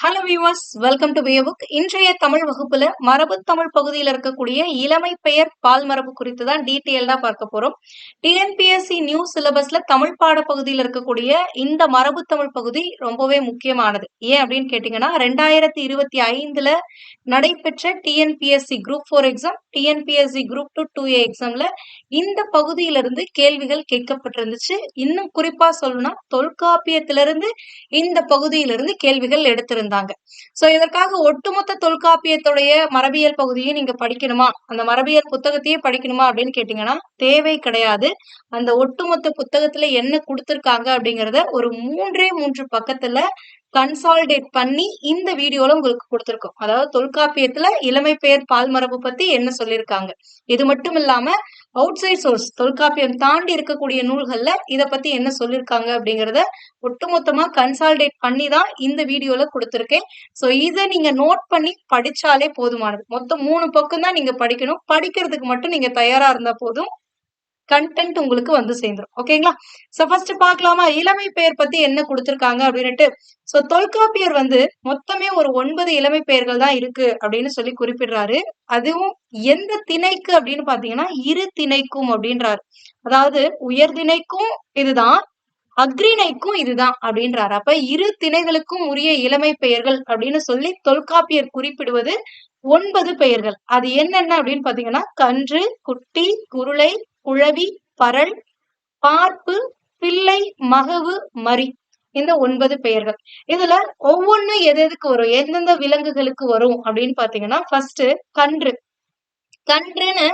Hello viewers welcome to book இன்றைய தமிழ் வகுப்புல மரபு தமிழ் பகுதியில் இருக்கக்கூடிய இளமை பெயர் பால் மரபு குறித்து தான் டீட்டெயில்டா பார்க்க போறோம். டிஎன்பிஎஸ்சி நியூ சிலபஸ்ல தமிழ் பாட பகுதியில் இருக்கக்கூடிய இந்த மரபு தமிழ் பகுதி ரொம்பவே முக்கியமானது. ஏன் அப்படின்னு கேட்டீங்கன்னா ரெண்டாயிரத்தி இருபத்தி ஐந்துல நடைபெற்ற TNPSC group four exam TNPSC group two two A எக்ஸாம்ல இந்த பகுதியிலிருந்து கேள்விகள் கேட்கப்பட்டிருந்துச்சு. இன்னும் குறிப்பா சொல்லணும்னா தொல்காப்பியத்திலிருந்து இந்த பகுதியிலிருந்து கேள்விகள் எடுத்திருந்தது இருந்தாங்க. சோ இதற்காக ஒட்டுமொத்த தொல்காப்பியத்துடைய மரபியல் பகுதியை நீங்க படிக்கணுமா? அந்த மரபியல் புத்தகத்தையே படிக்கணுமா அப்படின்னு கேட்டீங்கன்னா தேவை கிடையாது. அந்த ஒட்டுமொத்த புத்தகத்துல என்ன கொடுத்துருக்காங்க அப்படிங்கறத ஒரு மூன்றே மூன்று பக்கத்துல கன்சால்டேட் பண்ணி இந்த வீடியோல உங்களுக்கு கொடுத்துருக்கோம். அதாவது தொல்காப்பியத்துல இளமை பெயர் பால் மரபு பத்தி என்ன சொல்லியிருக்காங்க. இது மட்டும் இல்லாம அவுட் சைட் சோர்ஸ் தொல்காப்பியம் தாண்டி இருக்கக்கூடிய நூல்கள்ல இதை பத்தி என்ன சொல்லியிருக்காங்க அப்படிங்கிறத ஒட்டுமொத்தமா கன்சால்டேட் பண்ணி தான் இந்த வீடியோல கொடுத்துருக்கேன். ஸோ இதை நீங்க நோட் பண்ணி படிச்சாலே போதுமானது. மொத்தம் மூணு பக்கம் தான் நீங்க படிக்கணும். படிக்கிறதுக்கு மட்டும் நீங்க தயாரா இருந்தா போதும். கண்டென்ட் உங்களுக்கு வந்து சேர்ந்துரும். ஓகேங்களா சோ ஃபர்ஸ்ட் பாக்கலாமா இளமை பெயர் பத்தி என்ன கொடுத்திருக்காங்க அப்படின்னுட்டு? சோ தொல்காப்பியர் வந்து மொத்தமே ஒரு ஒன்பது இளமை பெயர்கள் தான் இருக்கு அப்படின்னு சொல்லி குறிப்பிடுறாரு. அதுவும் எந்த திணைக்கு அப்படின்னு பாத்தீங்கன்னா இரு திணைக்கும் அப்படின்றாரு. அதாவது உயர் திணைக்கும் இதுதான் அக்ரிணைக்கும் இதுதான் அப்படின்றாரு. அப்ப இரு திணைகளுக்கும் உரிய இளமை பெயர்கள் அப்படின்னு சொல்லி தொல்காப்பியர் குறிப்பிடுவது ஒன்பது பெயர்கள். அது என்னென்ன அப்படின்னு பாத்தீங்கன்னா கன்று குட்டி குருளை குழவி பரல் பார்ப்பு பிள்ளை மகவு மரி இந்த ஒன்பது பெயர்கள். இதுல ஒவ்வொன்னு எது எதுக்கு வரும்? எந்தெந்த விலங்குகளுக்கு வரும் அப்படின்னு பாத்தீங்கன்னா ஃபர்ஸ்ட் கன்று. கன்றுன்னு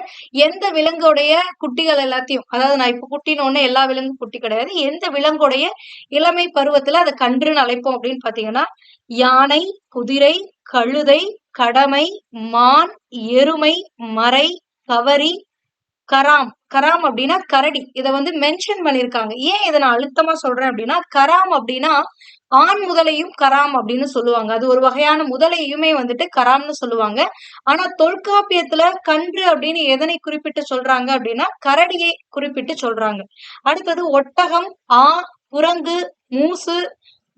எந்த விலங்குடைய குட்டிகள் எல்லாத்தையும் அதாவது நான் இப்ப குட்டின்னு எல்லா விலங்கு குட்டி கிடையாது எந்த விலங்குடைய இளமை பருவத்துல அதை கன்றுன்னு அழைப்போம் அப்படின்னு பாத்தீங்கன்னா யானை குதிரை கழுதை கடமை மான் எருமை மறை கவரி கராம். கராம் அப்படின்னா கரடி. இதை வந்து மென்ஷன் பண்ணிருக்காங்க ஏன் இதை நான் அழுத்தமா சொல்றேன் அப்படின்னா கராம் அப்படின்னா ஆண் முதலையும் கராம் அப்படின்னு சொல்லுவாங்க. அது ஒரு வகையான முதலையுமே வந்துட்டு கராம்னு சொல்லுவாங்க. ஆனா தொல்காப்பியத்துல கன்று அப்படின்னு எதனை குறிப்பிட்டு சொல்றாங்க அப்படின்னா கரடியை குறிப்பிட்டு சொல்றாங்க. அடுத்தது ஒட்டகம் ஆ குரங்கு மூசு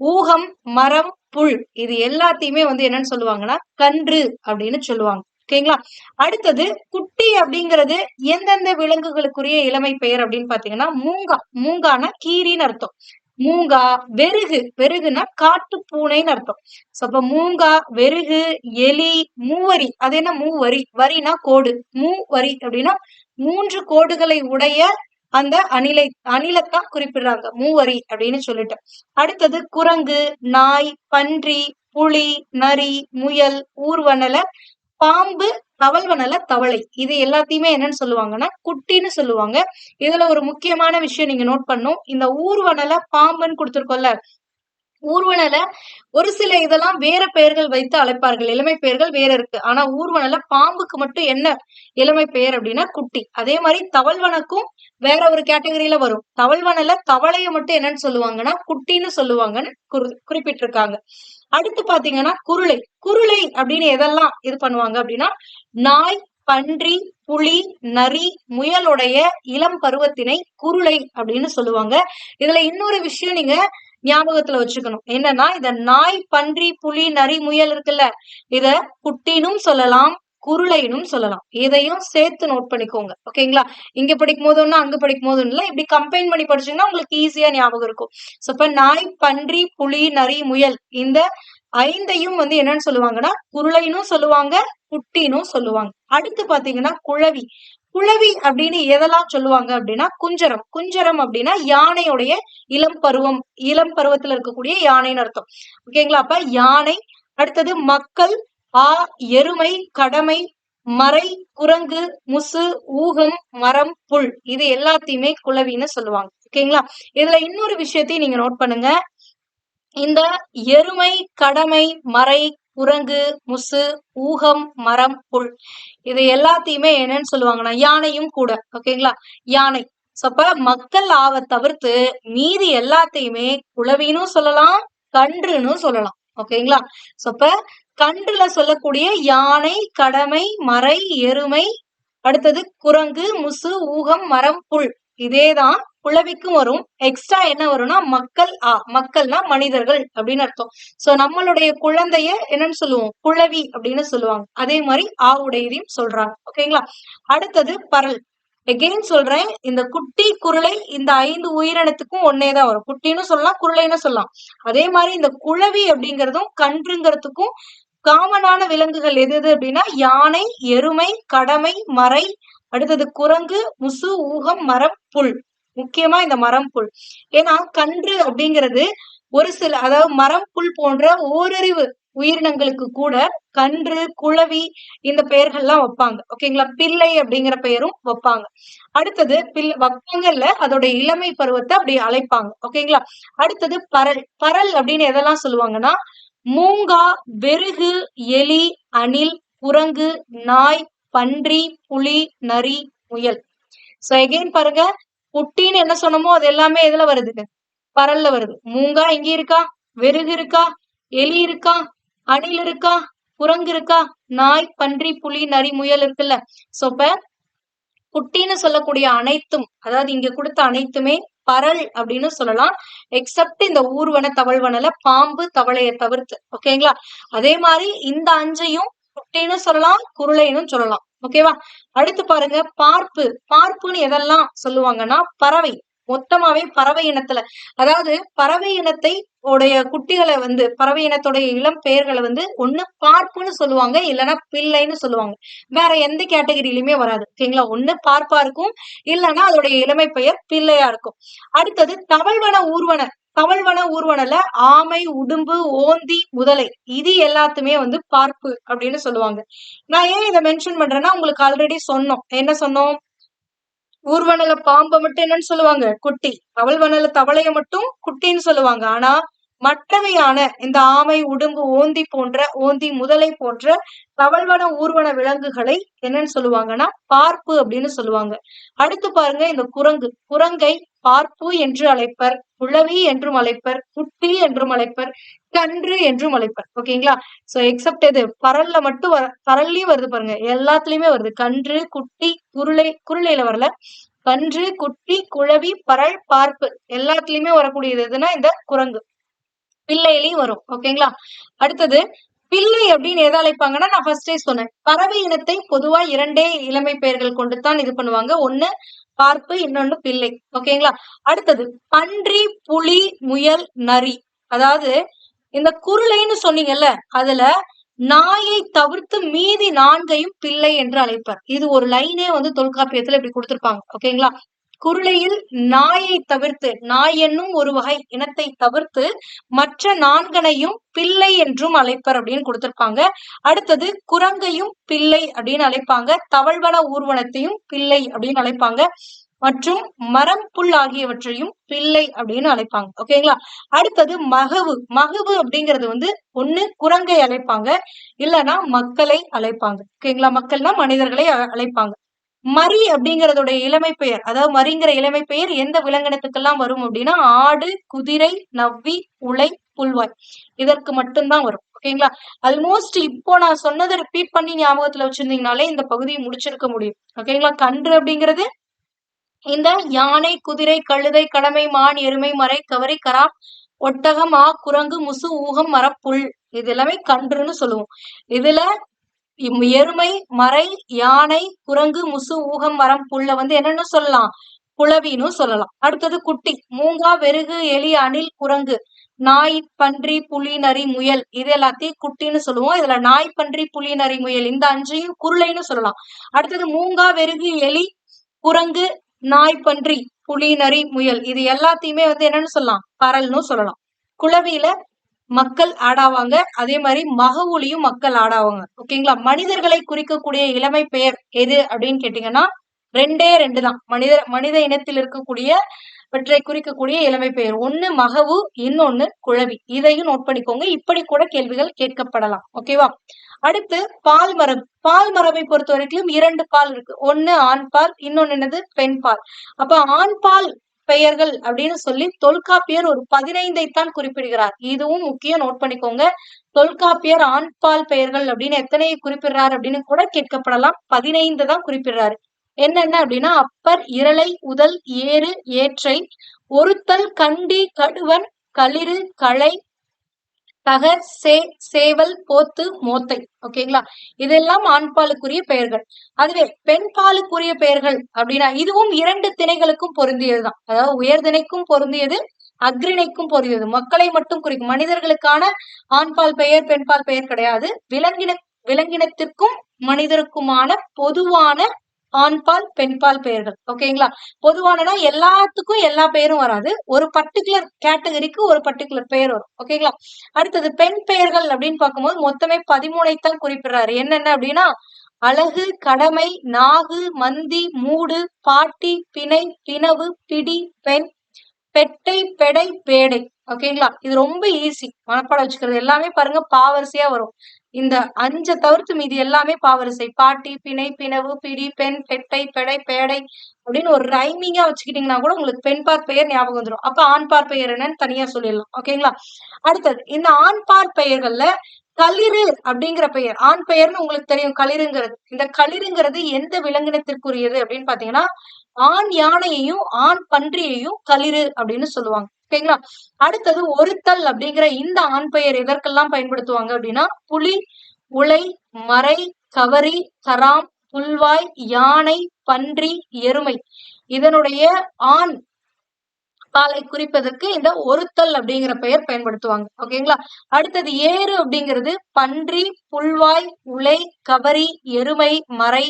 ஊகம் மரம் புல். இது எல்லாத்தையுமே வந்து என்னன்னு சொல்லுவாங்கன்னா கன்று அப்படின்னு சொல்லுவாங்க. ஓகேங்களா? அடுத்தது குட்டி அப்படிங்கிறது எந்தெந்த விலங்குகளுக்குரிய இளமை பெயர் அப்படின்னு பாத்தீங்கன்னா மூங்கா மூங்கானா கீரின்னு அர்த்தம். மூங்கா வெறுகு வெறுகுனா காட்டு பூனைன்னு அர்த்தம். சோ அப்ப மூங்கா வெறுகு எலி மூவரி அது என்ன? மூவரி. வரினா கோடு. மூவரி அப்படின்னா மூன்று கோடுகளை உடைய அந்த அணிலை அணிலத்தான் குறிப்பிடுறாங்க. மூவரி அப்படின்னு சொல்லிட்டு. அடுத்தது குரங்கு நாய் பன்றி புலி நரி முயல் ஊர்வனல பாம்பு தவழ்வனல தவளை. இது எல்லாத்தையுமே என்னன்னு சொல்லுவாங்கன்னா குட்டின்னு சொல்லுவாங்க. இதுல ஒரு முக்கியமான விஷயம் நீங்க நோட் பண்ணும். இந்த ஊர்வனல பாம்புன்னு கொடுத்துருக்கோம்ல. ஊர்வனல ஒரு சில இதெல்லாம் வேற பெயர்கள் வைத்து அழைப்பார்கள். இளமை பெயர்கள் வேற இருக்கு. ஆனா ஊர்வனல பாம்புக்கு மட்டும் என்ன இளமை பெயர் அப்படின்னா குட்டி. அதே மாதிரி தவழ்வனக்கும் வேற ஒரு கேட்டகரியில வரும். தவழ்வனல தவளைய மட்டும் என்னன்னு சொல்லுவாங்கன்னா குட்டின்னு சொல்லுவாங்கன்னு குறிப்பிட்டிருக்காங்க. அடுத்து பாத்தீங்கன்னா குருளை. குருளை அப்படின்னு எதெல்லாம் இது பண்ணுவாங்க அப்படின்னா நாய் பன்றி புலி நரி முயலுடைய இளம் பருவத்தினை குருளை அப்படின்னு சொல்லுவாங்க. இதுல இன்னொரு விஷயம் நீங்க ஞாபகத்துல வச்சுக்கணும். என்னன்னா இத நாய் பன்றி புலி நரி முயல் இருக்குல்ல இத குட்டினும் சொல்லலாம் குருளைனும் சொல்லலாம். இதையும் சேர்த்து நோட் பண்ணிக்கோங்க. ஓகேங்களா இங்க படிக்கும் போது ஒண்ணு அங்க படிக்கும் போது இல்ல இப்படி கம்பைன் பண்ணி படிச்சீங்கன்னா உங்களுக்கு ஈஸியா ஞாபகம் இருக்கும். சோ இப்ப நாய் பன்றி புலி நரி முயல் இந்த ஐந்தையும் வந்து என்னன்னு சொல்லுவாங்கன்னா குருளைனும் சொல்லுவாங்க குட்டினும் சொல்லுவாங்க. அடுத்து பாத்தீங்கன்னா குழவி. குழவி அப்படின்னு எதெல்லாம் சொல்லுவாங்க அப்படின்னா குஞ்சரம். குஞ்சரம் அப்படின்னா யானையுடைய இளம் பருவம் இளம் பருவத்துல இருக்கக்கூடிய யானைன்னு அர்த்தம். ஓகேங்களா அப்ப யானை அடுத்தது மக்கள் ஆ எருமை கடமை மறை குரங்கு முசு ஊகம் மரம் புல். இது எல்லாத்தையுமே குளவின்னு சொல்லுவாங்க. ஓகேங்களா? இதுல இன்னொரு விஷயத்தையும் நீங்க நோட் பண்ணுங்க. இந்த எருமை கடமை மறை குரங்கு முசு ஊகம் மரம் புல். இது எல்லாத்தையுமே என்னன்னு சொல்லுவாங்கன்னா யானையும் கூட. ஓகேங்களா? யானை. அப்ப மக்கள் ஆவ தவிர்த்து மீதி எல்லாத்தையுமே குளவினும் சொல்லலாம் கன்றுன்னு சொல்லலாம். ஓகேங்களா? அப்ப கன்றுல சொல்லக்கூடிய யானை கடமை மறை எருமை அடுத்தது குரங்கு முசு ஊகம் மரம் புல். இதேதான் புலவிக்கும் வரும். எக்ஸ்ட்ரா என்ன வரும்னா மக்கள் ஆ மக்கள்னா மனிதர்கள் அப்படின்னு அர்த்தம். சோ நம்மளுடைய குழந்தைய என்னன்னு சொல்லுவோம்? புலவி அப்படின்னு சொல்லுவாங்க. அதே மாதிரி ஆவுடையதையும் சொல்றாங்க. ஓகேங்களா? அடுத்தது பரல். எகெயின் சொல்றேன் இந்த குட்டி குருளை இந்த ஐந்து உயிரினத்துக்கும் ஒன்னே தான் வரும். குட்டின்னு சொல்லலாம் குருளைன்னு சொல்லலாம். அதே மாதிரி இந்த குழவி அப்படிங்கிறதும் கன்றுங்கிறதுக்கும் காமனான விலங்குகள் எது எது அப்படின்னா யானை எருமை கடமை மறை அடுத்தது குரங்கு முசு ஊகம் மரம் புல். முக்கியமா இந்த மரம் புல். ஏன்னா கன்று அப்படிங்கிறது ஒரு சில அதாவது மரம் புல் போன்ற ஓரறிவு உயிரினங்களுக்கு கூட கன்று குளவி இந்த பெயர்கள்லாம் வைப்பாங்க. ஓகேங்களா பிள்ளை அப்படிங்கிற பெயரும் வைப்பாங்க. அடுத்தது பில் வைப்பாங்கல்ல அதோட இளமை பருவத்தை அப்படி அழைப்பாங்க. ஓகேங்களா அடுத்தது பரல். பரல் அப்படின்னு எதெல்லாம் சொல்லுவாங்கன்னா மூங்கா வெறுகு எலி அணில் குரங்கு நாய் பன்றி புலி நரி முயல். சோ எகெயின் பாருங்க. புட்டின்னு என்ன சொன்னமோ அது எல்லாமே எதுல வருதுங்க பரல்ல வருது. மூங்கா எங்க இருக்கா? வெறுகு இருக்கா? எலி இருக்கா? அணில் இருக்கா? குரங்கு இருக்கா? நாய் பன்றி புலி நரி முயல் இருக்குல்ல. சோ இப்ப குட்டின்னு சொல்லக்கூடிய அனைத்தும் அதாவது இங்க கொடுத்த அனைத்துமே பரல் அப்படின்னு சொல்லலாம். எக்ஸப்ட் இந்த ஊர்வன தவழ்வனல பாம்பு தவளைய தவிர்த்து. ஓகேங்களா அதே மாதிரி இந்த அஞ்சையும் குட்டின்னு சொல்லலாம் குருளைன்னு சொல்லலாம். ஓகேவா அடுத்து பாருங்க பார்ப்பு. பார்ப்புன்னு எதெல்லாம் சொல்லுவாங்கன்னா பறவை. மொத்தமாவே பறவை இனத்துல. அதாவது பறவை இனத்தை உடைய குட்டிகளை வந்து பறவை இனத்துடைய இளம் பெயர்களை வந்து ஒண்ணு பார்ப்புன்னு சொல்லுவாங்க இல்லைன்னா பிள்ளைன்னு சொல்லுவாங்க. வேற எந்த கேட்டகரியிலுமே வராது. ஓகேங்களா ஒண்ணு பார்ப்பா இருக்கும் இல்லைன்னா அதோடைய இளமை பெயர் பிள்ளையா இருக்கும். அடுத்தது தமிழ்வன ஊர்வன தமிழ்வன ஊர்வனல ஆமை உடும்பு ஓந்தி முதலை. இது எல்லாத்துமே வந்து பார்ப்பு அப்படின்னு சொல்லுவாங்க. நான் ஏன் இதை மென்ஷன் பண்றேன்னா உங்களுக்கு ஆல்ரெடி சொன்னோம். என்ன சொன்னோம்? ஊர்வனல பாம்பை மட்டும் என்னன்னு சொல்லுவாங்க குட்டி. தவழ்வனல தவளைய மட்டும் குட்டின்னு சொல்லுவாங்க. ஆனா மற்றவையான இந்த ஆமை உடும்பு ஓந்தி போன்ற ஓந்தி முதலை போன்ற பவல்வன ஊர்வன விலங்குகளை என்னன்னு சொல்லுவாங்கன்னா பார்ப்பு அப்படின்னு சொல்லுவாங்க. அடுத்து பாருங்க இந்த குரங்கு. குரங்கை பார்ப்பு என்று அழைப்பர் குளவி என்றும் அழைப்பர் குட்டி என்றும் அழைப்பர் கன்று என்றும் அழைப்பர். ஓகேங்களா? சோ எக்ஸப்ட் எது? பரல்ல மட்டும் வர பரல்லையும் வருது பாருங்க. எல்லாத்துலயுமே வருது. கன்று குட்டி குருளை குருளையில வரல. கன்று குட்டி குழவி பரல் பார்ப்பு. எல்லாத்துலயுமே வரக்கூடியது எதுனா இந்த குரங்கு. பிள்ளையிலையும் வரும் ஓகேங்களா? அடுத்தது பிள்ளை அப்படின்னு எதை அழைப்பாங்கன்னா நான் ஃபர்ஸ்டே சொன்னேன். பறவை இனத்தை பொதுவா இரண்டே இளமை பெயர்கள் கொண்டு தான் இது பண்ணுவாங்க. ஒண்ணு பார்ப்பு இன்னொன்னு பிள்ளை ஓகேங்களா? அடுத்தது பன்றி புலி முயல் நரி. அதாவது இந்த குருளைன்னு சொன்னீங்கல்ல அதுல நாயை தவிர்த்து மீதி நான்கையும் பிள்ளை என்று அழைப்பார். இது ஒரு லைனே வந்து தொல்காப்பியத்துல இப்படி கொடுத்திருப்பாங்க ஓகேங்களா? குருளையில் நாயை தவிர்த்து நாய் என்னும் ஒரு வகை இனத்தை தவிர்த்து மற்ற நான்கனையும் பிள்ளை என்றும் அழைப்பர் அப்படின்னு கொடுத்திருப்பாங்க. அடுத்தது குரங்கையும் பிள்ளை அப்படின்னு அழைப்பாங்க. தவழ்வன ஊர்வனத்தையும் பிள்ளை அப்படின்னு அழைப்பாங்க. மற்றும் மரம் புல் ஆகியவற்றையும் பிள்ளை அப்படின்னு அழைப்பாங்க. ஓகேங்களா அடுத்தது மகவு. மகவு அப்படிங்கிறது வந்து ஒண்ணு குரங்கை அழைப்பாங்க. இல்லைன்னா மக்களை அழைப்பாங்க. ஓகேங்களா மக்கள்னா மனிதர்களை அழைப்பாங்க. மரி அப்படிங்கறதோட இளமை பெயர். அதாவது மரிங்கிற இளமை பெயர் எந்த விலங்கினத்துக்கெல்லாம் வரும் அப்படின்னா ஆடு குதிரை நவ்வி உலை புல்வாய். இதற்கு மட்டும்தான் வரும். ஓகேங்களா ஆல்மோஸ்ட் இப்போ நான் சொன்னதை ரிப்பீட் பண்ணி ஞாபகத்துல வச்சிருந்தீங்கனாலே இந்த பகுதியை முடிச்சிருக்க முடியும். ஓகேங்களா கன்று அப்படிங்கிறது இந்த யானை குதிரை கழுதை கடமை மான் எருமை மறை கவரி கரா ஒட்டகம் ஆ குரங்கு முசு ஊகம் மரப்புல். இது எல்லாமே கன்றுன்னு சொல்லுவோம். இதுல எருமை மறை யானை குரங்கு முசு ஊகம் மரம் புல்ல வந்து என்னன்னு சொல்லலாம். புலவின்னு சொல்லலாம். அடுத்தது குட்டி மூங்கா வெறுகு எலி அணில் குரங்கு. நாய் பன்றி புலி நரி முயல். இது எல்லாத்தையும் குட்டின்னு சொல்லுவோம். இதுல நாய் பன்றி புலி நரி முயல் இந்த அஞ்சையும் குருளைன்னு சொல்லலாம். அடுத்தது மூங்கா வெறுகு எலி குரங்கு நாய் பன்றி புலி நரி முயல். இது எல்லாத்தையுமே வந்து என்னன்னு சொல்லலாம். பரல்னு சொல்லலாம். குளவியில மக்கள் ஆடாவாங்க. அதே மாதிரி மகவூலியும் மக்கள் ஆடாவாங்க. ஓகேங்களா? மனிதர்களை குறிக்கக்கூடிய இளமை பெயர் எது அப்படின்னு கேட்டீங்கன்னா ரெண்டே ரெண்டு தான். மனித மனித இனத்தில் இருக்கக்கூடிய இவற்றை குறிக்கக்கூடிய இளமை பெயர். ஒன்னு மகவு இன்னொன்னு குழவி. இதையும் நோட் பண்ணிக்கோங்க. இப்படி கூட கேள்விகள் கேட்கப்படலாம். ஓகேவா? அடுத்து பால் மரபு. பால் மரபை பொறுத்த வரைக்கும் இரண்டு பால் இருக்கு. ஒன்னு ஆண் பால் இன்னொன்னு என்னது? பெண் பால். அப்ப ஆண் பால் பெயர்கள் அப்படின்னு சொல்லி தொல்காப்பியர் ஒரு பதினைந்தை தான் குறிப்பிடுகிறார். இதுவும் முக்கியம் நோட் பண்ணிக்கோங்க. தொல்காப்பியர் ஆண்பால் பெயர்கள் அப்படின்னு எத்தனை குறிப்பிடுறாரு அப்படின்னு கூட கேட்கப்படலாம். பதினைந்து தான் குறிப்பிடுறாரு. என்னென்ன அப்படின்னா அப்பர் இரளை உதல் ஏறு ஏற்றை ஒருத்தல் கண்டி கடுவன் களிறு களை தகர் சே சேவல் போத்து மோத்தை. ஓகேங்களா? இதெல்லாம் ஆண்பாலுக்குரிய பெயர்கள். அதுவே பெண் பாலுக்குரிய பெயர்கள் அப்படின்னா இதுவும் இரண்டு திணைகளுக்கும் பொருந்தியதுதான். அதாவது உயர்திணைக்கும் பொருந்தியது அக்ரிணைக்கும் பொருந்தியது. மக்களை மட்டும் குறிக்கும். மனிதர்களுக்கான ஆண்பால் பெயர் பெண்பால் பெயர் கிடையாது. விலங்கின விலங்கினத்திற்கும் மனிதருக்குமான பொதுவான ஆண்பால் பெண்பால் பெயர்கள். ஓகேங்களா பொதுவானனா எல்லாத்துக்கும் எல்லா பெயரும் வராது. ஒரு பர்டிகுலர் கேட்டகரிக்கு ஒரு பர்டிகுலர் பெயர் வரும். ஓகேங்களா அடுத்தது பெண் பெயர்கள் அப்படின்னு பார்க்கும்போது மொத்தமே பதிமூணைத்தான் குறிப்பிடுறாரு. என்னென்ன அப்படின்னா அழகு கடமை நாகு மந்தி மூடு பாட்டி பிணை பிணவு பிடி பெண் பெட்டை பெடை பேடை. ஓகேங்களா இது ரொம்ப ஈஸி மனப்பாடம் வச்சுக்கிறது. எல்லாமே பாருங்க பாவரிசையா வரும். இந்த அஞ்சை தவிர்த்து மீதி எல்லாமே பாவரிசை பாட்டி பிணை பிணவு பிடி பெண் பெட்டை பெடை பேடை அப்படின்னு ஒரு ரைமிங்கா வச்சுக்கிட்டீங்கன்னா கூட உங்களுக்கு பெண் பார் பெயர் ஞாபகம் வந்துடும் அப்ப ஆண் பார் பெயர் என்னன்னு தனியா சொல்லிடலாம். ஓகேங்களா? அடுத்தது இந்த ஆண் பார் பெயர்கள்ல களிறு அப்படிங்கிற பெயர். ஆண் பெயர்னு உங்களுக்கு தெரியும் களிறுங்கிறது. இந்த களிறுங்கிறது எந்த விலங்கினத்திற்குரியது அப்படின்னு பாத்தீங்கன்னா ஆண் யானையையும் ஆண் பன்றியையும் களிறு அப்படின்னு சொல்லுவாங்க. ஓகேங்களா? அடுத்தது ஒருத்தல் அப்படிங்கிற இந்த ஆண் பெயர் எதற்கெல்லாம் பயன்படுத்துவாங்க அப்படின்னா புலி உலை மறை கவரி கராம் புல்வாய் யானை பன்றி எருமை. இதனுடைய ஆண் பாலை குறிப்பதற்கு இந்த ஒருத்தல் அப்படிங்கிற பெயர் பயன்படுத்துவாங்க. ஓகேங்களா அடுத்தது ஏறு அப்படிங்கிறது பன்றி புல்வாய் உலை கபரி எருமை மறை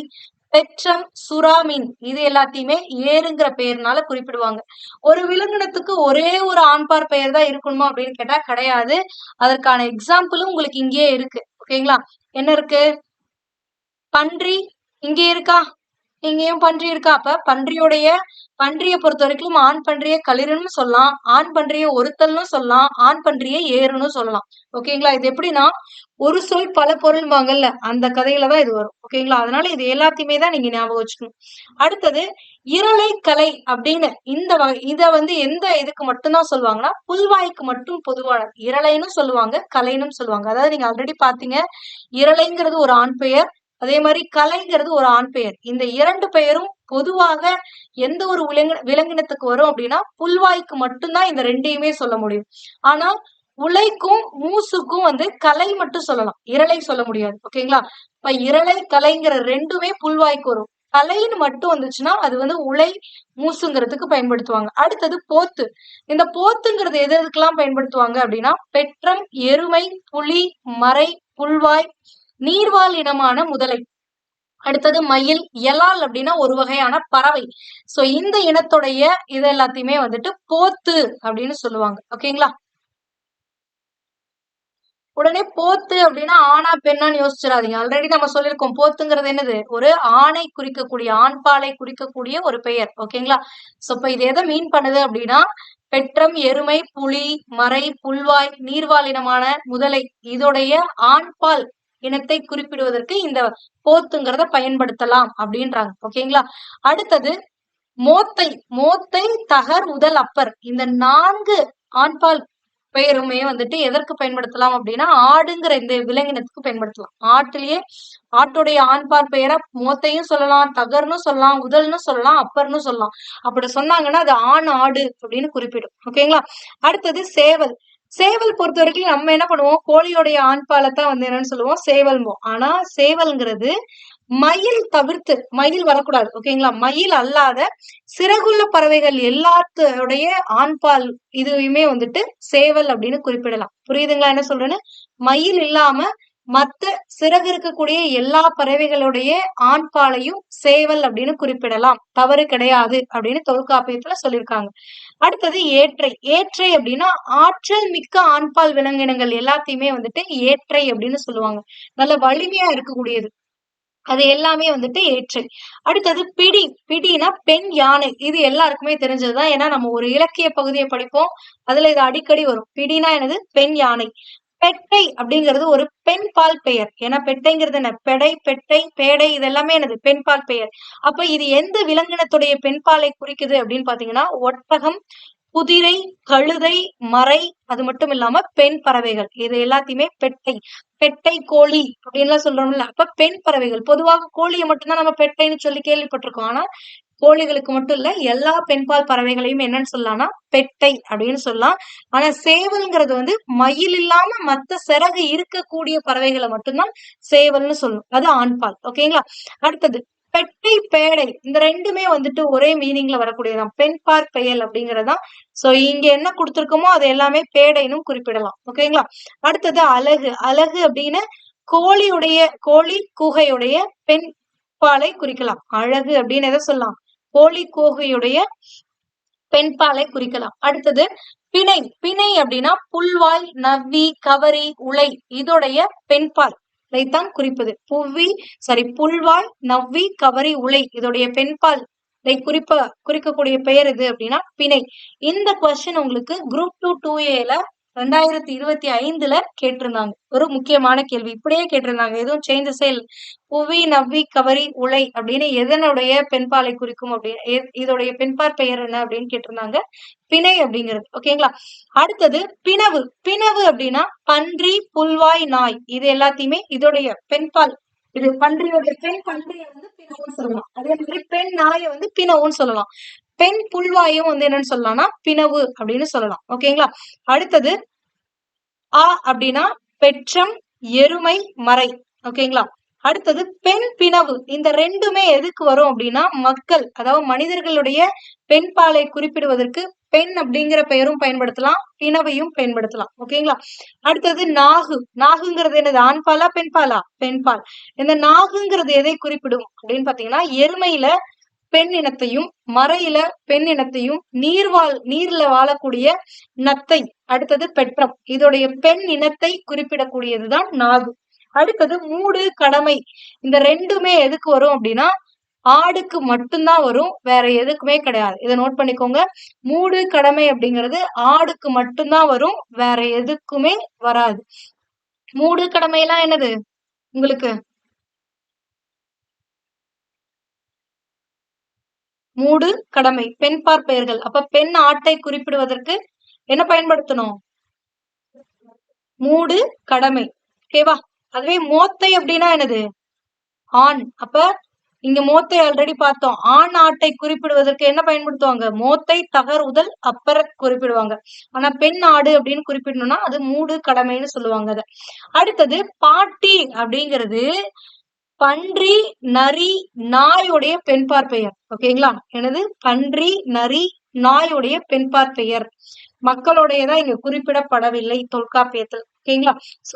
பெற்றம் சுறாமீன் இது எல்லாத்தையுமே ஏறுங்கிற பெயர்னால குறிப்பிடுவாங்க. ஒரு விலங்கினத்துக்கு ஒரே ஒரு ஆண்பார் பெயர் தான் இருக்கணுமா அப்படின்னு கேட்டா கிடையாது. அதற்கான எக்ஸாம்பிளும் உங்களுக்கு இங்கேயே இருக்கு. ஓகேங்களா என்ன இருக்கு? பன்றி இங்கே இருக்கா? இங்கேயும் பன்றி இருக்கா? அப்ப பன்றியுடைய பன்றியை பொறுத்த வரைக்கும் ஆண் பன்றிய களிறுன்னு சொல்லலாம். ஆண் பன்றிய ஒருத்தல்னு சொல்லலாம். ஆண் பன்றிய ஏறுன்னு சொல்லலாம். ஓகேங்களா இது எப்படின்னா ஒரு சொல் பல பொருள் வாங்கல்ல அந்த கதையில தான் இது வரும். ஓகேங்களா அதனால இது எல்லாத்தையுமே தான் நீங்க ஞாபகம் வச்சுக்கணும். அடுத்தது இரளை கலை அப்படின்னு இந்த வகை இதை வந்து எந்த இதுக்கு மட்டும்தான் சொல்லுவாங்கன்னா புல்வாய்க்கு மட்டும் பொதுவானது இரளைன்னு சொல்லுவாங்க கலைன்னு சொல்லுவாங்க. அதாவது நீங்க ஆல்ரெடி பாத்தீங்க இரளைங்கிறது ஒரு ஆண் பெயர் அதே மாதிரி கலைங்கிறது ஒரு ஆண் பெயர். இந்த இரண்டு பெயரும் பொதுவாக எந்த ஒரு விலங்கு விலங்கினத்துக்கு வரும் அப்படின்னா புல்வாய்க்கு மட்டும்தான் இந்த ரெண்டையுமே சொல்ல முடியும். ஆனா உலைக்கும் மூசுக்கும் வந்து கலை மட்டும் சொல்லலாம். இரளை சொல்ல முடியாது. ஓகேங்களா? இப்ப இரளை கலைங்கிற ரெண்டுமே புல்வாய்க்கு வரும். கலைன்னு மட்டும் வந்துச்சுன்னா அது வந்து உலை மூசுங்கிறதுக்கு பயன்படுத்துவாங்க. அடுத்தது போத்து. இந்த போத்துங்கிறது எது எதுக்கெல்லாம் பயன்படுத்துவாங்க அப்படின்னா பெற்றம் எருமை புலி மறை புல்வாய் நீர்வாழ் இனமான முதலை. அடுத்தது மயில் எலால் அப்படின்னா ஒரு வகையான பறவை. சோ இந்த இனத்துடைய இது எல்லாத்தையுமே வந்துட்டு போத்து அப்படின்னு சொல்லுவாங்க. ஓகேங்களா உடனே போத்து அப்படின்னா ஆணா பெண்ணான்னு யோசிச்சிடாதீங்க. ஆல்ரெடி நம்ம சொல்லியிருக்கோம். போத்துங்கிறது என்னது? ஒரு ஆணை குறிக்கக்கூடிய ஆண்பாலை குறிக்கக்கூடிய ஒரு பெயர். ஓகேங்களா சோ இப்ப இது எதை மீன் பண்ணுது அப்படின்னா பெற்றம் எருமை புலி மறை புல்வாய் நீர்வாழினமான முதலை. இதோடைய ஆண்பால் இனத்தை குறிப்பிடுவதற்கு இந்த போத்துங்கிறத பயன்படுத்தலாம் அப்படின்றாங்க. ஓகேங்களா? அடுத்தது மோத்தை மோத்தை தகர் உதல் அப்பர். இந்த நான்கு ஆண்பால் பெயருமே வந்துட்டு எதற்கு பயன்படுத்தலாம் அப்படின்னா ஆடுங்கிற இந்த விலங்கினத்துக்கு பயன்படுத்தலாம். ஆட்டிலேயே ஆட்டுடைய ஆண்பால் பெயரை மோத்தையும் சொல்லலாம் தகர்னு சொல்லலாம் உதல்னு சொல்லலாம் அப்பர்னு சொல்லலாம். அப்படி சொன்னாங்கன்னா அது ஆண் ஆடு அப்படின்னு குறிப்பிடும். ஓகேங்களா? அடுத்தது சேவல். சேவல் பொறுத்த வரைக்கும் நம்ம என்ன பண்ணுவோம்? கோழியோடைய ஆண் பாலத்தான் வந்து என்னன்னு சொல்லுவோம்? சேவல்மோ ஆனா சேவல்ங்கிறது மயில் தவிர்த்து மயில் வரக்கூடாது ஓகேங்களா? மயில் அல்லாத சிறகுள்ள பறவைகள் எல்லாத்தோடைய ஆண்பால் இதுவுமே வந்துட்டு சேவல் அப்படின்னு குறிப்பிடலாம். புரியுதுங்களா? என்ன சொல்றேன்னு? மயில் இல்லாம மத்த சிறகு இருக்கக்கூடிய எல்லா பறவைகளுடைய ஆண்பாலையும் சேவல் அப்படின்னு குறிப்பிடலாம். தவறு கிடையாது அப்படின்னு தொல்காப்பியத்துல சொல்லியிருக்காங்க. அடுத்தது ஏற்றை. ஏற்றை அப்படின்னா ஆற்றல் மிக்க ஆண்பால் விலங்கினங்கள் எல்லாத்தையுமே வந்துட்டு ஏற்றை அப்படின்னு சொல்லுவாங்க. நல்ல வலிமையா இருக்கக்கூடியது. அது எல்லாமே வந்துட்டு ஏற்றை. அடுத்தது பிடி. பிடினா பெண் யானை. இது எல்லாருக்குமே தெரிஞ்சதுதான். ஏன்னா நம்ம ஒரு இலக்கிய பகுதியை படிப்போம். அதுல இது அடிக்கடி வரும். பிடினா எனது பெண் யானை. பெட்டை அப்படிங்கிறது ஒரு பெண் பால் பெயர். ஏன்னா பெட்டைங்கிறது என்ன? பெடை பெட்டை பேடை இது எல்லாமே என்னது? பெண் பால் பெயர். அப்ப இது எந்த விலங்கினத்துடைய பெண் பாலை குறிக்குது அப்படின்னு பாத்தீங்கன்னா ஒட்டகம் குதிரை கழுதை மறை அது மட்டும் இல்லாம பெண் பறவைகள். இது எல்லாத்தையுமே பெட்டை பெட்டை கோழி அப்படின்னு எல்லாம் சொல்றோம்ல. அப்ப பெண் பறவைகள். பொதுவாக கோழியை மட்டும்தான் நம்ம பெட்டைன்னு சொல்லி கேள்விப்பட்டிருக்கோம். ஆனா கோழிகளுக்கு மட்டும் இல்ல எல்லா பெண்பால் பறவைகளையும் என்னன்னு சொல்லலாம்னா பெட்டை அப்படின்னு சொல்லலாம். ஆனா சேவல்ங்கிறது வந்து மயில் இல்லாம மத்த சிறகு இருக்கக்கூடிய பறவைகளை மட்டும்தான் சேவல்னு சொல்லும். அது ஆண்பால். ஓகேங்களா? அடுத்தது பெட்டை பேடை. இந்த ரெண்டுமே வந்துட்டு ஒரே மீனிங்ல வரக்கூடியதான் பெண் பார் பெயல் அப்படிங்கறதுதான். சோ இங்க என்ன கொடுத்துருக்கோமோ அது எல்லாமே பேடைன்னு குறிப்பிடலாம். ஓகேங்களா? அடுத்தது அழகு அழகு அப்படின்னு கோழியுடைய கோழி குகையுடைய பெண் பாலை குறிக்கலாம். அழகு அப்படின்னு எதை சொல்லலாம்? கோழி கோகையுடைய பெண்பாலை குறிக்கலாம். அடுத்தது பிணை. பிணை அப்படின்னா புல்வாய் நவ்வி கவரி உலை இதோடைய பெண்பால் இதைத்தான் குறிப்பது. புவி சாரி புல்வாய் நவ்வி கவரி உலை இதோடைய பெண்பால் குறிப்ப குறிக்கக்கூடிய பெயர் எது அப்படின்னா பிணை. இந்த கொஸ்டின் உங்களுக்கு குரூப் டூ டூ ஏல ரெண்டாயிரத்தி இருபத்தி ஐந்துல கேட்டிருந்தாங்க. ஒரு முக்கியமான கேள்வி. இப்படியே கேட்டிருந்தாங்க. எதுவும் சேஞ்சஸே இல்லை புவி நவ்வி கவரி உலை அப்படின்னு எதனுடைய பெண்பாலை குறிக்கும் அப்படின்னு இதோடைய பெண்பார் பெயர் என்ன அப்படின்னு கேட்டிருந்தாங்க. பிணை அப்படிங்கிறது. ஓகேங்களா அடுத்தது பிணவு. பிணவு அப்படின்னா பன்றி புல்வாய் நாய். இது எல்லாத்தையுமே இதோடைய பெண்பால் இது பன்றியோட பெண் பன்றியை வந்து பிணவுன்னு சொல்லலாம். அதே மாதிரி பெண் நாயை வந்து பிணவுன்னு சொல்லலாம். பெண் புல்வாயும் வந்து என்னன்னு சொல்லலாம்னா பிணவு அப்படின்னு சொல்லலாம். ஓகேங்களா அடுத்தது ஆ அப்படின்னா பெற்றம் எருமை மறை. ஓகேங்களா அடுத்தது பெண் பிணவு. இந்த ரெண்டுமே எதுக்கு வரும் அப்படின்னா மக்கள் அதாவது மனிதர்களுடைய பெண் பாலை குறிப்பிடுவதற்கு பெண் அப்படிங்கிற பெயரும் பயன்படுத்தலாம் பிணவையும் பயன்படுத்தலாம். ஓகேங்களா அடுத்தது நாகு. நாகுங்கிறது என்னது? ஆண் பாலா பெண் பாலா பெண் பால் இந்த நாகுங்கிறது எதை குறிப்பிடும் அப்படின்னு பாத்தீங்கன்னா எருமையில பெண் இனத்தையும் மறையில பெண் இனத்தையும் நீர்வாழ் நீர்ல வாழக்கூடிய நத்தை அடுத்தது பெற்றம். இதோடைய பெண் இனத்தை குறிப்பிடக்கூடியதுதான் நாகு. அடுத்தது மூடு கடமை. இந்த ரெண்டுமே எதுக்கு வரும் அப்படின்னா ஆடுக்கு மட்டும்தான் வரும் வேற எதுக்குமே கிடையாது. இதை நோட் பண்ணிக்கோங்க. மூடு கடமை அப்படிங்கிறது ஆடுக்கு மட்டும்தான் வரும் வேற எதுக்குமே வராது. மூடு கடமை எல்லாம் என்னது உங்களுக்கு? மூடு கடமை பெண் பார்ப்பெயர்கள். அப்ப பெண் ஆட்டை குறிப்பிடுவதற்கு என்ன பயன்படுத்தணும்? மூடு கடமை. ஓகேவா அதுவே மோத்தை அப்படின்னா என்னது? ஆண். அப்ப இங்க மோத்தை ஆல்ரெடி பார்த்தோம். ஆண் ஆட்டை குறிப்பிடுவதற்கு என்ன பயன்படுத்துவாங்க? மோத்தை தகர் உதல் அப்பற குறிப்பிடுவாங்க. ஆனா பெண் ஆடு அப்படின்னு குறிப்பிடணும்னா அது மூடு கடமைன்னு சொல்லுவாங்க அத. அடுத்தது பாட்டி அப்படிங்கிறது பன்றி நரி நாயுடைய பெண்பார் பெயர் ஓகேங்களா? எனது பன்றி நரி நாயுடைய பெண்பார் பெயர் மக்களுடையதான் இங்க குறிப்பிடப்படவில்லை. தொல்காப்பியத்தில். ஓகேங்களா?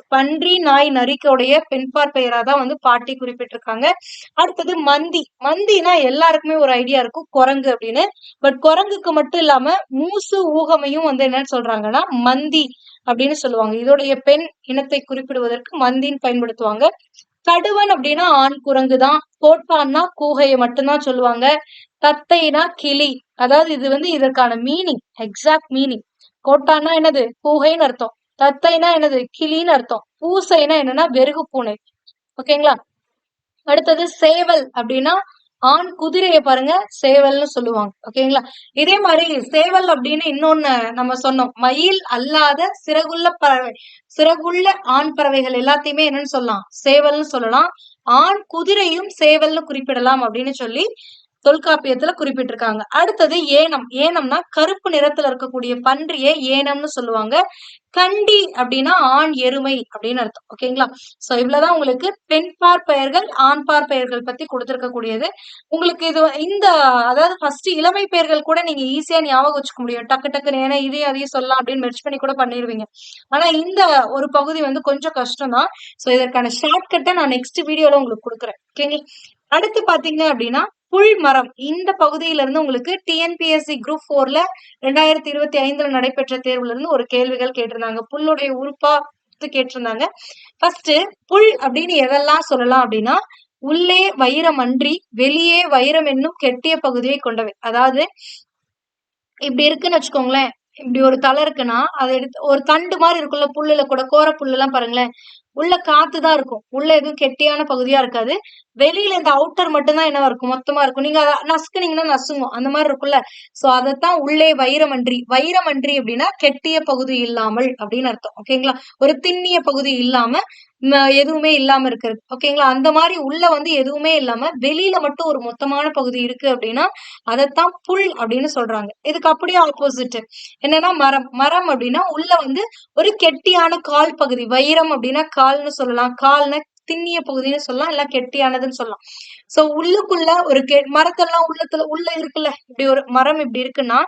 பன்றி நாய் நரிக்கோடைய பெண்பார் பெயரா தான் வந்து பாட்டி குறிப்பிட்டிருக்காங்க. அடுத்தது மந்தி. மந்தினா எல்லாருக்குமே ஒரு ஐடியா இருக்கும் குரங்கு அப்படின்னு. பட் குரங்குக்கு மட்டும் இல்லாம மூசு ஊகமையும் வந்து என்னன்னு சொல்றாங்கன்னா மந்தி அப்படின்னு சொல்லுவாங்க. இதோடைய பெண் இனத்தை குறிப்பிடுவதற்கு மந்தின்னு பயன்படுத்துவாங்க. கடுவன் அப்படின்னா ஆண் குரங்கு தான். கோட்பான்னா கூகையை மட்டும்தான் சொல்லுவாங்க. தத்தைனா கிளி. அதாவது இது வந்து இதற்கான மீனிங் எக்ஸாக்ட் மீனிங் கோட்டான்னா என்னது? பூகைன்னு அர்த்தம். தத்தைனா என்னது? கிளின்னு அர்த்தம். பூசைனா என்னன்னா வெறுகு பூனை. ஓகேங்களா அடுத்தது சேவல் அப்படின்னா ஆண் குதிரையை பாருங்க சேவல்னு சொல்லுவாங்க. ஓகேங்களா இதே மாதிரி சேவல் அப்படின்னு இன்னொன்னு நம்ம சொன்னோம். மயில் அல்லாத சிறகுள்ள பறவை சிறகுள்ள ஆண் பறவைகள் எல்லாத்தையுமே என்னன்னு சொல்லலாம். சேவல்னு சொல்லலாம். ஆண் குதிரையும் சேவல்னு குறிப்பிடலாம் அப்படின்னு சொல்லி தொல்காப்பியத்துல குறிப்பிட்டிருக்காங்க. அடுத்தது ஏனம். ஏனம்னா கருப்பு நிறத்துல இருக்கக்கூடிய பன்றியை ஏனம்னு சொல்லுவாங்க. கண்டி அப்படின்னா ஆண் எருமை அப்படின்னு அர்த்தம். ஓகேங்களா சோ இவ்வளவுதான் உங்களுக்கு பெண் பார் பெயர்கள் ஆண் பார் பெயர்கள் பத்தி கொடுத்திருக்கக்கூடியது. உங்களுக்கு இது இந்த அதாவது ஃபர்ஸ்ட் இளமை பெயர்கள் கூட நீங்க ஈஸியா ஞாபகம் வச்சுக்க முடியும். டக்கு டக்குன்னு ஏன்னா இதையும் அதையும் சொல்லலாம் அப்படின்னு மெர்ச் பண்ணி கூட பண்ணிடுவீங்க ஆனா இந்த ஒரு பகுதி வந்து கொஞ்சம் கஷ்டம் தான் சோ இதற்கான ஷார்ட்கட்டை நான் நெக்ஸ்ட் வீடியோல உங்களுக்கு கொடுக்குறேன். ஓகேங்களா அடுத்து பாத்தீங்க அப்படின்னா புல் மரம் இந்த பகுதியில இருந்து உங்களுக்கு டிஎன்பிஎஸ்சி குரூப் போர்ல ரெண்டாயிரத்தி இருபத்தி ஐந்துல நடைபெற்ற தேர்வுல இருந்து ஒரு கேள்விகள் கேட்டிருந்தாங்க. புல்லுடைய உறுப்பா கேட்டிருந்தாங்க. ஃபர்ஸ்ட் புல் அப்படின்னு எதெல்லாம் சொல்லலாம் அப்படின்னா உள்ளே வைரம் அன்றி வெளியே வைரம் என்னும் கெட்டிய பகுதியை கொண்டவை. அதாவது இப்படி இருக்குன்னு வச்சுக்கோங்களேன். இப்படி ஒரு தலை இருக்குன்னா அதை எடுத்து ஒரு தண்டு மாதிரி இருக்குல்ல புல்லுல கூட கோர புல்லு எல்லாம் பாருங்களேன். உள்ள காத்து தான் இருக்கும். உள்ள எதுவும் கெட்டியான பகுதியா இருக்காது. வெளியில இந்த அவுட்டர் மட்டும்தான் என்னவா இருக்கும்? மொத்தமா இருக்கும். நீங்க அதை நசுக்குனீங்கன்னா நசுங்கும். அந்த மாதிரி இருக்கும்ல. சோ அதைத்தான் உள்ளே வைரமன்றி. வைரமன்றி அப்படின்னா கெட்டிய பகுதி இல்லாமல் அப்படின்னு அர்த்தம். ஓகேங்களா? ஒரு திண்ணிய பகுதி இல்லாம எதுவுமே இல்லாம இருக்கிறது. ஓகேங்களா அந்த மாதிரி உள்ள வந்து எதுவுமே இல்லாம வெளியில மட்டும் ஒரு மொத்தமான பகுதி இருக்கு அப்படின்னா அதைத்தான் புல் அப்படின்னு சொல்றாங்க. இதுக்கு அப்படியே ஆப்போசிட் என்னன்னா மரம். மரம் அப்படின்னா உள்ள வந்து ஒரு கெட்டியான கால் பகுதி. வைரம் அப்படின்னா கால்னு சொல்லலாம். கால்னு திண்ணிய பகுதின்னு சொல்லலாம். இல்ல கெட்டியானதுன்னு சொல்லலாம். சோ உள்ளுக்குள்ள ஒரு கெ மரத்தெல்லாம் உள்ளத்துல உள்ள இருக்குல்ல? இப்படி ஒரு மரம் இப்படி இருக்குன்னா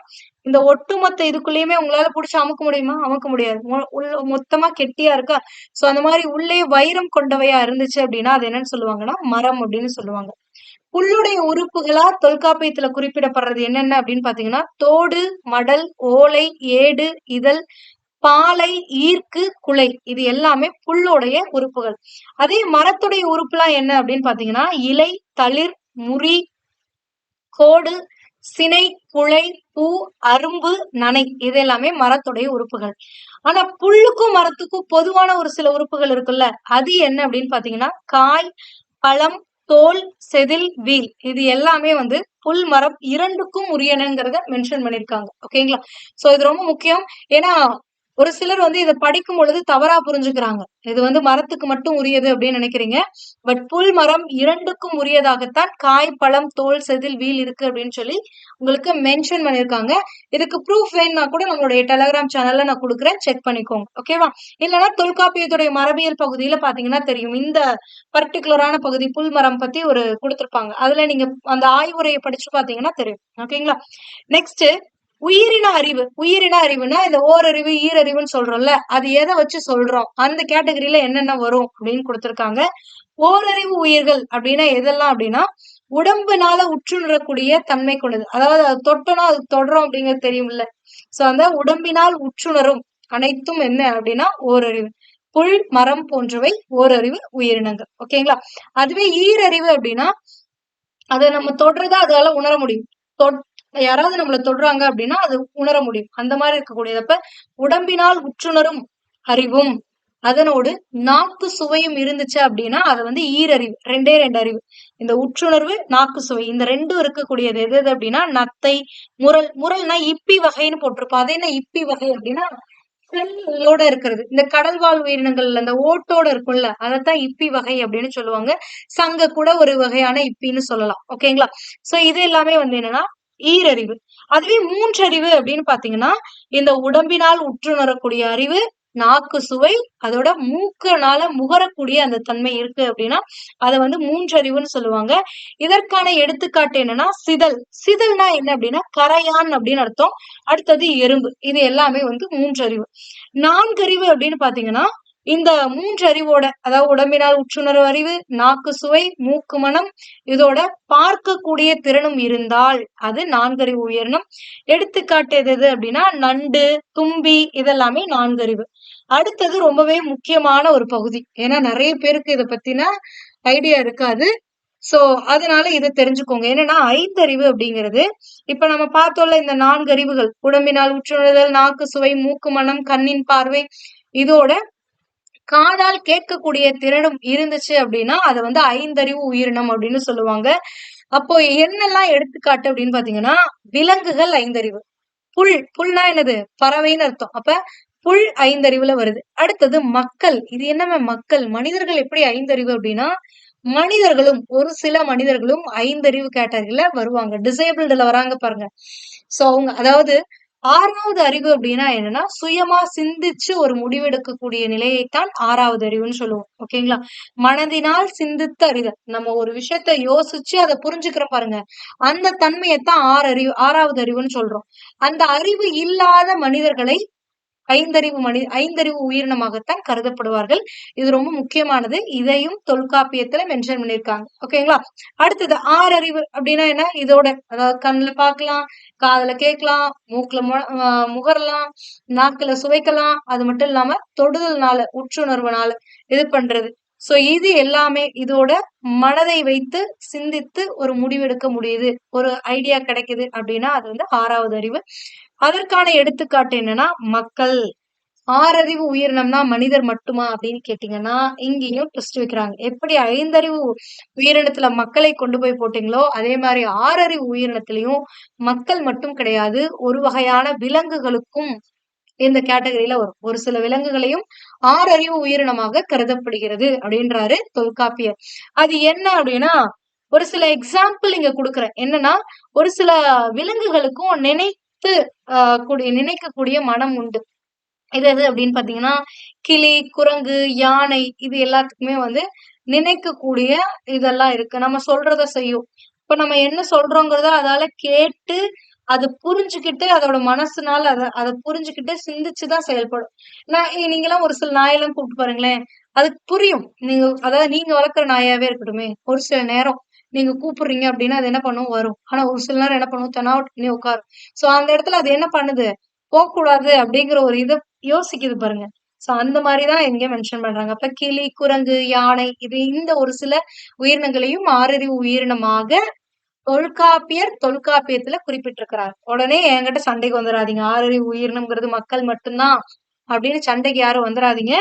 இந்த ஒட்டுமொத்த இதுக்குள்ளேயுமே உங்களால புடிச்சு அமுக்க முடியுமா? அமுக்க முடியாது. மொத்தமா கெட்டியா இருக்கா? சோ அந்த மாதிரி உள்ளே வைரம் கொண்டவையா இருந்துச்சு அப்படின்னா அது என்னன்னு சொல்லுவாங்கன்னா மரம் அப்படின்னு சொல்லுவாங்க. புல்லுடைய உறுப்புகளா தொல்காப்பியத்துல குறிப்பிடப்படுறது என்னென்ன அப்படின்னு பாத்தீங்கன்னா தோடு மடல் ஓலை ஏடு இதழ் பாலை ஈர்க்கு குலை. இது எல்லாமே புல்லோடைய உறுப்புகள். அதே மரத்துடைய உறுப்புலாம் என்ன அப்படின்னு பாத்தீங்கன்னா இலை தளிர் முறி கோடு சினை குழை பூ அரும்பு நனை இது எல்லாமே மரத்துடைய உறுப்புகள். ஆனா புல்லுக்கும் மரத்துக்கும் பொதுவான ஒரு சில உறுப்புகள் இருக்குல்ல? அது என்ன அப்படின்னு பாத்தீங்கன்னா காய் பழம் தோல் செதில் வீல். இது எல்லாமே வந்து புல் மரம் இரண்டுக்கும் உரியனங்கிறத மென்ஷன் பண்ணிருக்காங்க. ஓகேங்களா சோ இது ரொம்ப முக்கியம். ஏன்னா ஒரு சிலர் வந்து இதை படிக்கும் பொழுது தவறா புரிஞ்சுக்கிறாங்க. இது வந்து மரத்துக்கு மட்டும் உரியது அப்படின்னு நினைக்கிறீங்க. பட் புல் மரம் இரண்டுக்கும் உரியதாகத்தான் காய் பழம் தோல் செதில் வீல் இருக்கு அப்படின்னு சொல்லி உங்களுக்கு மென்ஷன் பண்ணியிருக்காங்க. இதுக்கு ப்ரூஃப் வேணும்னா கூட நம்மளுடைய டெலகிராம் சேனல்ல நான் கொடுக்குறேன். செக் பண்ணிக்கோங்க. ஓகேவா இல்லைன்னா தொல்காப்பியத்துடைய மரபியல் பகுதியில பாத்தீங்கன்னா தெரியும். இந்த பர்டிகுலரான பகுதி புல் மரம் பத்தி ஒரு கொடுத்துருப்பாங்க. அதுல நீங்க அந்த ஆய்வுரையை படிச்சு பாத்தீங்கன்னா தெரியும். ஓகேங்களா நெக்ஸ்ட் உயிரின அறிவு உயிரின அறிவுனா இந்த ஓரறிவு ஈரறிவுன்னு சொல்றோம்ல அது எதை வச்சு சொல்றோம்? அந்த கேட்டகரியில என்னென்ன வரும் அப்படின்னு கொடுத்திருக்காங்க. ஓரறிவு உயிர்கள் அப்படின்னா எதெல்லாம் அப்படின்னா உடம்புனால உற்றுணரக்கூடிய தன்மை கொண்டது. அதாவது அது தொட்டனா அது தொடரும் அப்படிங்கிறது தெரியும்ல. சோ அந்த உடம்பினால் உற்றுணரும் அனைத்தும் என்ன அப்படின்னா ஓரறிவு. புல் மரம் போன்றவை ஓரறிவு உயிரினங்கள். ஓகேங்களா? அதுவே ஈரறிவு அப்படின்னா அதை நம்ம தொடுறதா அதால உணர முடியும். யாராவது நம்மள தொடுறாங்க அப்படின்னா அது உணர முடியும். அந்த மாதிரி இருக்கக்கூடியதப்ப உடம்பினால் உற்றுணரும் அறிவும் அதனோடு நாக்கு சுவையும் இருந்துச்சு அப்படின்னா அது வந்து ஈரறிவு ரெண்டே ரெண்டு அறிவு. இந்த உற்றுணர்வு நாக்கு சுவை இந்த ரெண்டும் இருக்கக்கூடியது எது எது அப்படின்னா நத்தை முரல். முரல்னா இப்பி வகைன்னு போட்டிருப்போம். அது என்ன இப்பி வகை அப்படின்னா செல்லோட இருக்கிறது. இந்த கடல் வாழ் உயிரினங்கள்ல அந்த ஓட்டோட இருக்கும்ல அதைத்தான் இப்பி வகை அப்படின்னு சொல்லுவாங்க. சங்க கூட ஒரு வகையான இப்பின்னு சொல்லலாம். ஓகேங்களா? சோ இது எல்லாமே வந்து என்னன்னா ஈரறிவு. அதுவே மூன்றறிவு அப்படின்னு பாத்தீங்கன்னா இந்த உடம்பினால் உற்றுணரக்கூடிய அறிவு நாக்கு சுவை அதோட மூக்கனால முகரக்கூடிய அந்த தன்மை இருக்கு அப்படின்னா அதை வந்து மூன்றறிவுன்னு சொல்லுவாங்க. இதற்கான எடுத்துக்காட்டு என்னன்னா சிதல். சிதல்னா என்ன அப்படின்னா கரையான் அப்படின்னு அர்த்தம். அடுத்தது எறும்பு. இது எல்லாமே வந்து மூன்றறிவு. நான்கறிவு அப்படின்னு பாத்தீங்கன்னா இந்த மூன்று அறிவோட அதாவது உடம்பினால் உற்றுணர்வு அறிவு நாக்கு சுவை மூக்கு மனம் இதோட பார்க்கக்கூடிய திறனும் இருந்தால் அது நான்கறிவு உயர்ணும். எடுத்துக்காட்டு எது அப்படின்னா நண்டு தும்பி இதெல்லாமே நான்கறிவு. அடுத்தது ரொம்பவே முக்கியமான ஒரு பகுதி. ஏன்னா நிறைய பேருக்கு இதை பத்தின ஐடியா இருக்காது. சோ அதனால இதை தெரிஞ்சுக்கோங்க. என்னன்னா ஐந்தறிவு அப்படிங்கிறது இப்ப நம்ம பார்த்தோம்ல இந்த நான்கு அறிவுகள் உடம்பினால் உற்றுணர்தல் நாக்கு சுவை மூக்கு மனம் கண்ணின் பார்வை இதோட காதால் கேட்கக்கூடிய திறனும் இருந்துச்சு அப்படின்னா அதை வந்து ஐந்தறிவு உயிரினம் அப்படின்னு சொல்லுவாங்க. அப்போ என்னெல்லாம் எடுத்துக்காட்டு அப்படின்னு பாத்தீங்கன்னா விலங்குகள் ஐந்தறிவு. புல் புல்னா என்னது? பறவைன்னு அர்த்தம். அப்ப புல் ஐந்தறிவுல வருது. அடுத்தது மக்கள். இது என்னமே மக்கள்? மனிதர்கள் எப்படி ஐந்தறிவு அப்படின்னா மனிதர்களும் ஒரு சில மனிதர்களும் ஐந்தறிவு கேட்டகரியில வருவாங்க. டிசேபிள்டுல வராங்க பாருங்க. சோ அவங்க அதாவது ஆறாவது அறிவு அப்படின்னா என்னன்னா சுயமா சிந்திச்சு ஒரு முடிவெடுக்கக்கூடிய நிலையைத்தான் ஆறாவது அறிவுன்னு சொல்லுவோம். ஓகேங்களா மனதினால் சிந்தித்த அறிதல் நம்ம ஒரு விஷயத்த யோசிச்சு அதை புரிஞ்சுக்கிற பாருங்க. அந்த தன்மையைத்தான் ஆறு அறிவு ஆறாவது அறிவுன்னு சொல்றோம். அந்த அறிவு இல்லாத மனிதர்களை ஐந்தறிவு மனி ஐந்தறிவு உயிரினமாகத்தான் கருதப்படுவார்கள். இது ரொம்ப முக்கியமானது. இதையும் தொல்காப்பியத்துல மென்ஷன் பண்ணிருக்காங்க ஓகேங்களா அடுத்தது ஆறு அறிவு அப்படின்னா என்ன? இதோட அதாவது கண்ணுல பாக்கலாம் காதுல கேட்கலாம் மூக்குல முகரலாம் நாக்குல சுவைக்கலாம். அது மட்டும் இல்லாம தொடுதல்னால உற்றுணர்வுனால இது பண்றது. சோ இது எல்லாமே இதோட மனதை வைத்து சிந்தித்து ஒரு முடிவெடுக்க முடியுது. ஒரு ஐடியா கிடைக்குது அப்படின்னா அது வந்து ஆறாவது அறிவு. அதற்கான எடுத்துக்காட்டு என்னன்னா மக்கள் ஆறறிவு உயிரினம்னா மனிதர் மட்டுமா அப்படின்னு கேட்டீங்கன்னா இங்கேயும் ட்விஸ்ட் வைக்கிறாங்க. எப்படி ஐந்தறிவு உயிரினத்துல மக்களை கொண்டு போய் போட்டீங்களோ அதே மாதிரி ஆறறிவு உயிரினத்திலையும் மக்கள் மட்டும் கிடையாது ஒரு வகையான விலங்குகளுக்கும் இந்த கேட்டகரியில வரும். ஒரு சில விலங்குகளையும் ஆறறிவு உயிரினமாக கருதப்படுகிறது அப்படின்றாரு தொல்காப்பியர். அது என்ன அப்படின்னா ஒரு சில எக்ஸாம்பிள் இங்க கொடுக்குறேன். என்னன்னா ஒரு சில விலங்குகளுக்கும் நினை நினைத்து கூடிய நினைக்கக்கூடிய மனம் உண்டு. இது எது அப்படின்னு பாத்தீங்கன்னா கிளி குரங்கு யானை இது எல்லாத்துக்குமே வந்து நினைக்கக்கூடிய இதெல்லாம் இருக்கு. நம்ம சொல்றத செய்யும். இப்ப நம்ம என்ன சொல்றோங்கிறத அதால கேட்டு அது புரிஞ்சுக்கிட்டு அதோட மனசுனால அதை அதை புரிஞ்சுக்கிட்டு சிந்திச்சுதான் செயல்படும். நான் நீங்க எல்லாம் ஒரு சில நாயெல்லாம் கூப்பிட்டு பாருங்களேன். அதுக்கு புரியும். நீங்க அதாவது நீங்க வளர்க்குற நாயாவே இருக்கட்டுமே ஒரு சில நேரம். நீங்க கூப்பிடுறீங்க அப்படின்னா அது என்ன பண்ணும்? வரும். ஆனா ஒரு சில நேரம் என்ன பண்ணும்? தெனாவட் பண்ணி உட்காரும். சோ அந்த இடத்துல அது என்ன பண்ணுது? போகக்கூடாது அப்படிங்கிற ஒரு இதை யோசிக்குது பாருங்க. சோ அந்த மாதிரிதான் எங்க மென்ஷன் பண்றாங்க. அப்ப கிளி குரங்கு யானை இது இந்த ஒரு சில உயிரினங்களையும் ஆறறிவு உயிரினமாக தொல்காப்பியர் தொல்காப்பியத்துல குறிப்பிட்டிருக்கிறார். உடனே என்கிட்ட சண்டைக்கு வந்துடாதீங்க ஆறறிவு உயிரினம்ங்கிறது மக்கள் மட்டும்தான் அப்படின்னு சண்டைக்கு யாரும் வந்துடாதீங்க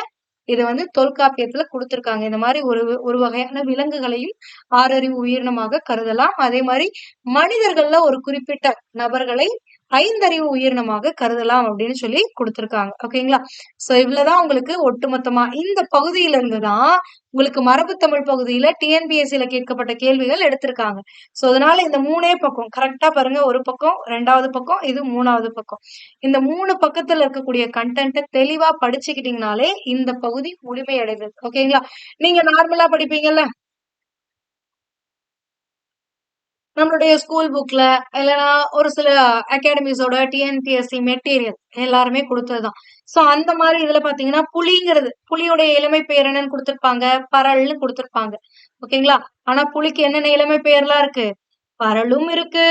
இது வந்து தொல்காப்பியத்துல கொடுத்திருக்காங்க. இந்த மாதிரி ஒரு ஒரு வகையான விலங்குகளையும் ஆறறிவு உயிரினமாக கருதலாம். அதே மாதிரி மனிதர்கள்ல ஒரு குறிப்பிட்ட நபர்களை ஐந்தறிவு உயிரினமாக கருதலாம் அப்படின்னு சொல்லி கொடுத்துருக்காங்க. ஓகேங்களா? சோ இவ்வளவுதான் உங்களுக்கு ஒட்டுமொத்தமா இந்த பகுதியில இருந்துதான் உங்களுக்கு மரபு தமிழ் பகுதியில டிஎன்பிஎஸ்சியில கேட்கப்பட்ட கேள்விகள் எடுத்திருக்காங்க. சோ அதனால இந்த மூணே பக்கம் கரெக்டா பாருங்க ஒரு பக்கம் ரெண்டாவது பக்கம் இது மூணாவது பக்கம். இந்த மூணு பக்கத்துல இருக்கக்கூடிய கண்டென்ட்டை தெளிவா படிச்சுக்கிட்டீங்கனாலே இந்த பகுதி முழுமையடைந்தது ஓகேங்களா? நீங்க நார்மலா படிப்பீங்கல்ல? நம்மளுடைய ஸ்கூல் புக்ல இல்லைன்னா ஒரு சில அகாடமிஸோட டிஎன்பிஎஸ்சி மெட்டீரியல் எல்லாருமே கொடுத்ததுதான். சோ அந்த மாதிரி இதுல பாத்தீங்கன்னா புலிங்கிறது புலியோடைய இளமை பெயர் என்னன்னு கொடுத்திருப்பாங்க பரல்னு கொடுத்திருப்பாங்க. ஓகேங்களா? ஆனா புலிக்கு என்னென்ன இளமை பெயர்லாம் இருக்கு? பரலும் இருக்கு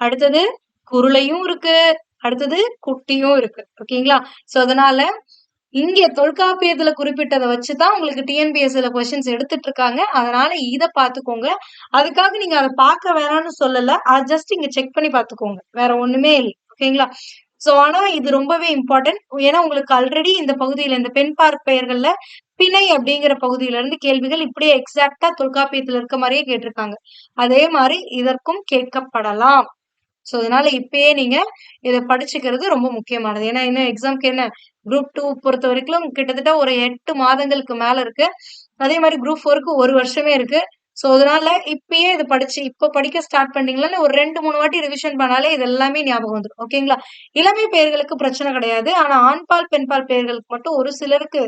அடுத்தது குருளையும் இருக்கு அடுத்தது குட்டியும் இருக்கு. ஓகேங்களா? சோ அதனால இங்க தொல்காப்பியத்துல குறிப்பிட்டதை வச்சுதான் உங்களுக்கு டிஎன்பிஎஸ்சில கொஸ்டின்ஸ் எடுத்துட்டு இருக்காங்க. அதனால இதை பாத்துக்கோங்க அதுக்காக நீங்க அதை பார்க்க வேணாம்னு சொல்லல. அது ஜஸ்ட் இங்க செக் பண்ணி பாத்துக்கோங்க வேற ஒண்ணுமே இல்லை. ஓகேங்களா? சோ ஆனா இது ரொம்பவே இம்பார்ட்டன்ட் ஏன்னா உங்களுக்கு ஆல்ரெடி இந்த பகுதியில இந்த பெண் பார்க் பெயர்கள்ல பிணை அப்படிங்கிற பகுதியில இருந்து கேள்விகள் இப்படியே எக்ஸாக்டா தொல்காப்பியத்துல இருக்க மாதிரியே கேட்டிருக்காங்க. அதே மாதிரி இதற்கும் கேட்கப்படலாம். ஸோ அதனால இப்பயே நீங்க இதை படிச்சுக்கிறது ரொம்ப முக்கியமானது. ஏன்னா இன்னும் எக்ஸாம்க்கு என்ன? குரூப் டூ பொறுத்த வரைக்கும் கிட்டத்தட்ட ஒரு எட்டு மாதங்களுக்கு மேல இருக்கு. அதே மாதிரி குரூப் ஃபோருக்கு ஒரு வருஷமே இருக்கு. ஸோ அதனால இப்பயே இது படிச்சு இப்ப படிக்க ஸ்டார்ட் பண்ணீங்களா ஒரு ரெண்டு மூணு வாட்டி ரிவிஷன் பண்ணாலே இது எல்லாமே ஞாபகம் வந்துடும் ஓகேங்களா இளமை பெயர்களுக்கு பிரச்சனை கிடையாது. ஆனா ஆண்பால் பெண்பால் பெயர்களுக்கு மட்டும் ஒரு சிலருக்கு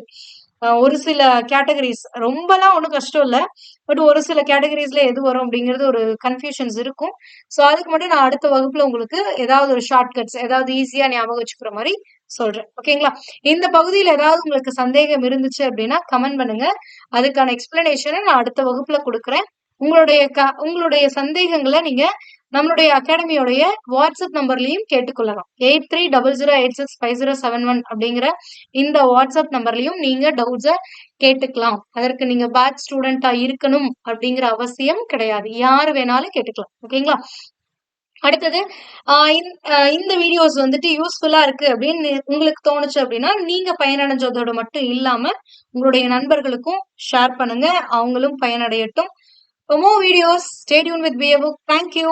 ஒரு சில கேட்டகரிஸ் ரொம்பலாம் ஒன்றும் கஷ்டம் இல்லை. பட் ஒரு சில கேட்டகரிஸ்ல எது வரும் அப்படிங்கிறது ஒரு கன்ஃபியூஷன்ஸ் இருக்கும். ஸோ அதுக்கு மட்டும் நான் அடுத்த வகுப்புல உங்களுக்கு ஏதாவது ஒரு ஷார்ட் கட்ஸ் ஏதாவது ஈஸியா ஞாபகம் வச்சுக்கிற மாதிரி சொல்றேன். ஓகேங்களா இந்த பகுதியில் ஏதாவது உங்களுக்கு சந்தேகம் இருந்துச்சு அப்படின்னா கமெண்ட் பண்ணுங்க. அதுக்கான எக்ஸ்பிளனேஷனை நான் அடுத்த வகுப்புல கொடுக்குறேன். உங்களுடைய க உங்களுடைய சந்தேகங்களை நீங்க நம்மளுடைய அகாடமியோடைய வாட்ஸ்அப் நம்பர்லையும் கேட்டுக்கொள்ளலாம். Eight three double zero eight six five zero seven one அப்படிங்கிற இந்த வாட்ஸ்அப் நம்பர்லையும் நீங்க டவுட்ஸை கேட்டுக்கலாம். அதற்கு நீங்க பேட்ச் ஸ்டூடெண்டா இருக்கணும் அப்படிங்கிற அவசியம் கிடையாது. யாரு வேணாலும் கேட்டுக்கலாம். ஓகேங்களா? அடுத்தது இந்த வீடியோஸ் வந்துட்டு யூஸ்ஃபுல்லா இருக்கு அப்படின்னு உங்களுக்கு தோணுச்சு அப்படின்னா நீங்க பயனடைஞ்சதோட மட்டும் இல்லாம உங்களுடைய நண்பர்களுக்கும் ஷேர் பண்ணுங்க. அவங்களும் பயனடையட்டும். For more videos, stay tuned with BA Book. Thank you.